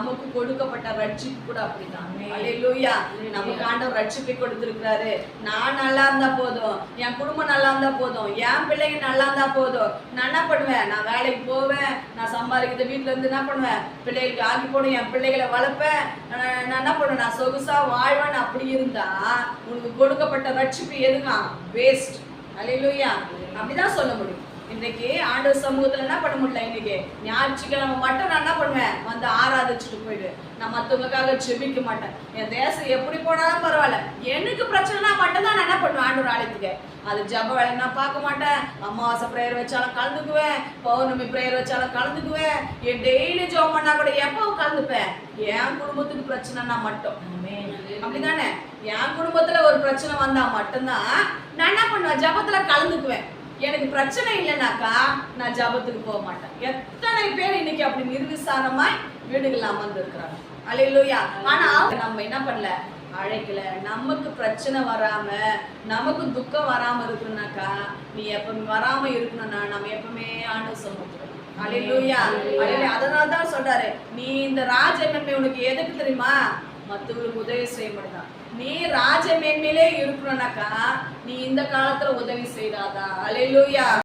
நமக்கு கொடுக்கப்பட்ட ரட்சிப்பு கூட அப்படிதான். நமக்கு ஆண்டவர் ரட்சிப்பை கொடுத்திருக்கிறாரு. நான் நல்லா இருந்தா போதும். என் குடும்பம் நல்லா இருந்தா போதும். என் பிள்ளைங்க நல்லா இருந்தா போதும். நான் என்ன பண்ணுவேன்? நான் வேலைக்கு போவேன். நான் சம்பாதிக்கிற வீட்டுல இருந்து என்ன பண்ணுவேன்? பிள்ளைகளுக்கு ஆகி போடும் என் பிள்ளைகளை வளர்ப்பேன். நான் என்ன பண்ணுவேன்? நான் சொகுசா வாழ்வேன். அப்படி இருந்தா உனக்கு கொடுக்கப்பட்ட ரட்சிப்பு எதுங்க? வேஸ்ட் அல்லேலூயா அப்படிதான் சொல்ல முடியும். இன்னைக்கு ஆண்டவர் சமூகத்துல என்ன பண்ண முடியல இன்னைக்கு? ஞாயிற்றுக்கிழமை மட்டும் நான் என்ன பண்ணுவேன்? வந்து ஆராதிச்சுட்டு போயிடு. நான் மத்தவங்களுக்காக செபிக்க மாட்டேன். என் தேசம் எப்படி போனாலும் பரவாயில்ல. எனக்கு பிரச்சனைனா மட்டும்தான் நான் என்ன பண்ணுவேன்? ஆண்டவர் ஆலயத்துக்கு. அது ஜப வேலை நான் பார்க்க மாட்டேன். அமாவாசை பிரேயர் வச்சாலும் கலந்துக்குவேன். பௌர்ணமி பிரேயர் வச்சாலும் கலந்துக்குவேன். என் டெய்லி ஜோம் பண்ணா கூட எப்போ கலந்துப்பேன்? என் குடும்பத்துக்கு பிரச்சனைனா மட்டும். அப்படிதானே என் குடும்பத்துல ஒரு பிரச்சனை வந்தா மட்டும்தான் நான் என்ன பண்ணுவேன்? ஜபத்துல கலந்துக்குவேன். எனக்கு பிரச்சனை இல்லைனாக்கா நான் ஜபத்துக்கு போக மாட்டேன். எத்தனை பேர் இன்னைக்கு அப்படி நிர்விசாரமாய் வீடுகள் அமர்ந்திருக்கிறாங்க. அலையிலோயா ஆனா நம்ம என்ன பண்ணல? அழைக்கல. நமக்கு பிரச்சனை வராம நமக்கு துக்கம் வராம இருக்கணும்னாக்கா நீ எப்பவுமே வராம இருக்கணும்னா நம்ம எப்பவுமே ஆண்டு சொல்லுவோம் அலையிலூயா அலையில அதனால தான் சொல்றாரு நீ இந்த ராஜ மேன்மை உனக்கு எதுக்கு தெரியுமா? மற்றவங்களுக்கு உதவி செய்ய மாட்டான் நீ ராஜ மேன்மையிலே இருக்கணும்னாக்கா நீ இந்த காலத்துல உதவி செய்தாதா அலையிலூயா